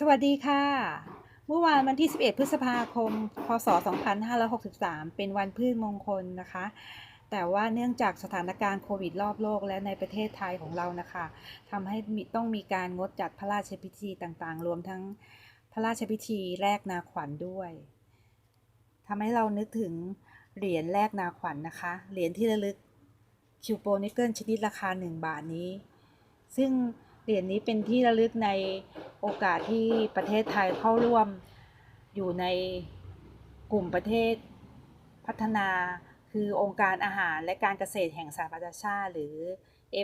สวัสดีค่ะ เมื่อวานวันที่ 11 พฤษภาคม พศ 2563 เป็นวันพืชมงคลนะคะ แต่ว่าเนื่องจากสถานการณ์โควิดรอบโลกและในประเทศไทยของเรานะคะทำให้ต้องมีการงดจัดพระราชพิธีต่างๆ รวมทั้งพระราชพิธีแลกนาขวัญด้วยทำให้เรานึกถึงเหรียญแลกนาขวัญนนะคะ เหรียญที่ระลึกคิวโปนิเกิลชนิดราคา 1 บาทนี้ ซึ่ง เหรียญนี้เป็นที่ระลึกในโอกาสที่ประเทศไทยเข้าร่วมอยู่ในกลุ่มประเทศพัฒนา คือองค์การอาหารและการเกษตรแห่งสหประชาชาติ หรือ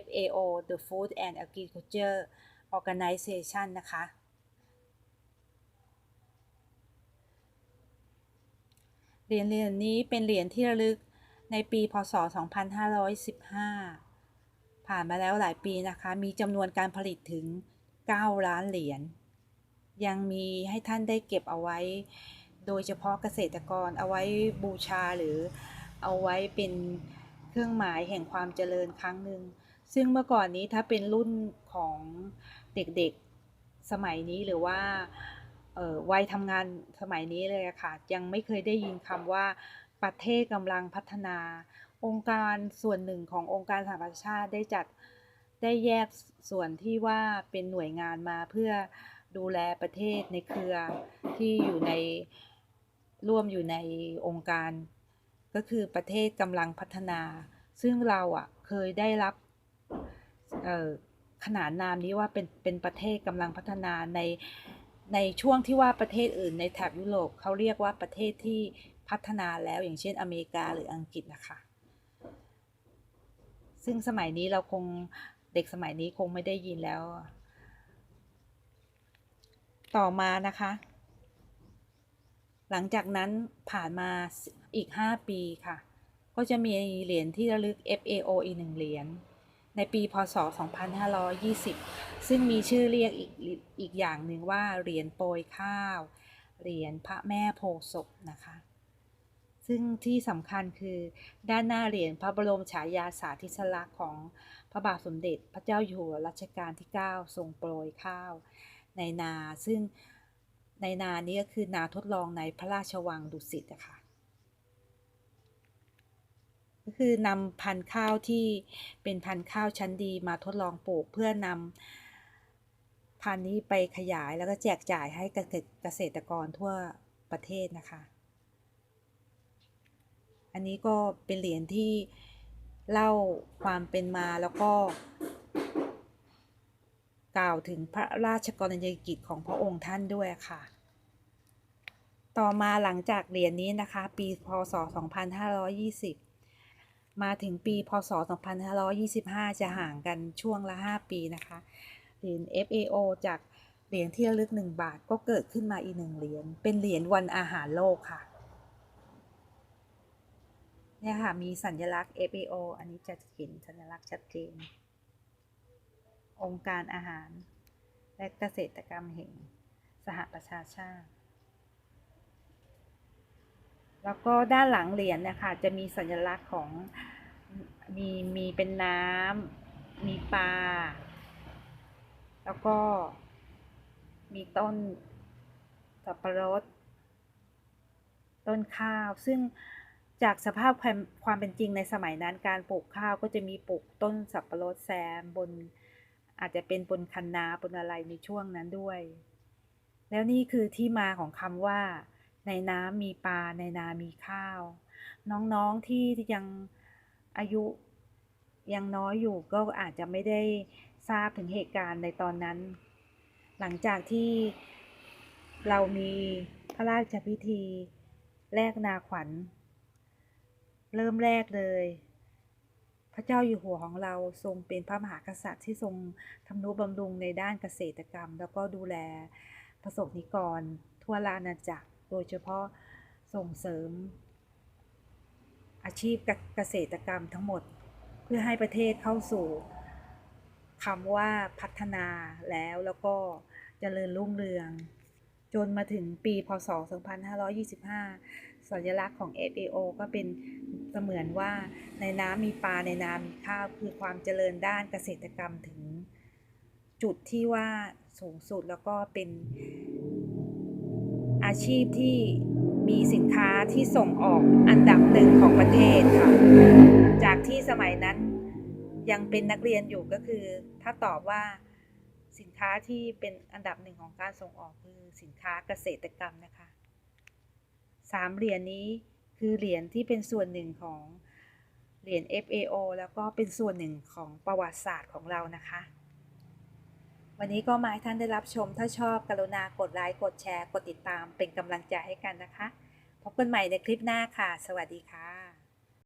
FAO The Food and Agriculture Organization นะคะ เหรียญเหรียญนี้เป็นเหรียญที่ระลึกในปี พศ 2515 ผ่านมาแล้วหลายปีนะคะ มีจำนวนการผลิตถึง 9 ล้านเหรียญ ยังมีให้ท่านได้เก็บเอาไว้ โดยเฉพาะเกษตรกรเอาไว้บูชาหรือเอาไว้เป็นเครื่องหมายแห่งความเจริญครั้งหนึ่ง ซึ่งเมื่อก่อนนี้ถ้าเป็นรุ่นของเด็กๆสมัยนี้หรือว่าวัยทำงานสมัยนี้เลยะค่ะ ยังไม่เคยได้ยินคำว่าประเทศกำลังพัฒนา องค์การส่วนหนึ่งขององค์การสหประชาชาติได้จัดได้แยกส่วนที่ว่าเป็นหน่วยงานมาเพื่อดูแลประเทศในเครือที่อยู่ในร่วมอยู่ในองค์การ ก็คือประเทศกำลังพัฒนา ซึ่งเราอะเคยได้รับขนานนามนี้ว่าเป็นเป็นประเทศกำลังพัฒนาในในช่วงที่ว่าประเทศอื่นในแถบยุโรปเขาเรียกว่าประเทศที่พัฒนาแล้วอย่างเช่นอเมริกาหรืออังกฤษนะคะ ซึ่งสมัยนี้เราคงเด็กสมัยนี้คงไม่ได้ยินแล้ว ต่อมานะคะ หลังจากนั้นผ่านมาอีก 5 ปีค่ะ ก็จะมีเหรียญที่ระลึก FAO อีกหนึ่งเหรียญในปีพศ 2520 ซึ่งมีชื่อเรียกอีกอีกอย่างหนึ่งว่าเหรียญโปรยข้าว เหรียญพระแม่โพศพนะคะ ซึ่งที่สำคัญคือด้านหน้าเหรียญพระบรมฉายาสาธิสลักษณ์ของพระบาทสมเด็จพระเจ้าอยู่หัวรัชกาลที่ 9 ทรงโปรยข้าว ในนาซึ่งในนานี้ก็คือนาทดลองในพระราชวังดุสิตนะคะก็คือนำพันธุ์ข้าวที่เป็นพันธุ์ข้าวชั้นดีมาทดลองปลูกเพื่อนำพันธุ์นี้ไปขยายแล้วก็แจกจ่ายให้เกษตรกรทั่วประเทศนะคะ อันนี้ก็เป็นเหรียญที่เล่าความเป็นมาแล้วก็ กล่าวถึงพระราชกรณียกิจของพระองค์ท่านด้วยค่ะ ต่อมาหลังจากเหรียญนี้นะคะ ปีพศ 2520 มาถึงปีพศ 2525 จะห่างกันช่วงละ 5 ปีนะคะ เหรียญ FAO จากเหรียญที่ระลึก 1 บาทก็เกิดขึ้นมาอีกหนึ่งเหรียญเป็นเหรียญวันอาหารโลกค่ะ เนี่ยค่ะ มีสัญลักษณ์ FAO อันนี้จะเห็นสัญลักษณ์ชัดเจน องค์การอาหาร และเกษตรกรรมแห่งสหประชาชาติ แล้วก็ด้านหลังเหรียญนะคะจะมีสัญลักษณ์ของมีมีเป็นน้ำมีปลา แล้วก็มีต้นสับปะรด ต้นข้าวซึ่ง จากสภาพความความเป็นจริงในสมัยนั้นการปลูกข้าวก็จะมีปลูกต้นสับปะรดแซมบน อาจจะเป็นบนคันนาบนอะไรในช่วงนั้นด้วย แล้วนี่คือที่มาของคำว่า ในน้ำมีปลาในนามีข้าว น้องๆที่ยังอายุยังน้อยอยู่ก็อาจจะไม่ได้ทราบถึงเหตุการณ์ในตอนนั้น หลังจากที่เรามีพระราชพิธีแลกนาขวัญ เริ่มแรกเลย พระเจ้าอยู่หัวของเราทรงเป็นพระมหากษัตริย์ที่ทรงทำนุบำรุงในด้านเกษตรกรรม แล้วก็ดูแลประสบนิกร ทั่วลานาจักร โดยเฉพาะส่งเสริม อาชีพเกษตรกรรมทั้งหมด เพื่อให้ประเทศเข้าสู่คำว่าพัฒนาแล้วแล้วก็เจริญรุ่งเรือง จนมาถึงปีพศ 2525 สัญลักษณ์ของ FAO ก็เป็นเสมือนว่าในน้ำมีปลาในนามีข้าวคือความเจริญด้านเกษตรกรรมถึง จุดที่ว่าสูงสุดแล้วก็เป็นอาชีพที่มีสินค้าที่ส่งออกอันดับหนึ่งของประเทศค่ะ จากที่สมัยนั้นยังเป็นนักเรียนอยู่ก็คือ ถ้าตอบว่าสินค้าที่เป็นอันดับหนึ่งของการส่งออกคือสินค้าเกษตรกรรมนะคะ สามเหรียญนี้คือเหรียญที่เป็นส่วนหนึ่งของเหรียญ FAO แล้วก็เป็นส่วนหนึ่งของประวัติศาสตร์ของเรานะคะ วันนี้ก็มาให้ท่านได้รับชม ถ้าชอบกรุณากดไลค์ กดแชร์ กดติดตามเป็นกำลังใจให้กันนะคะ พบกันใหม่ในคลิปหน้าค่ะ สวัสดีค่ะ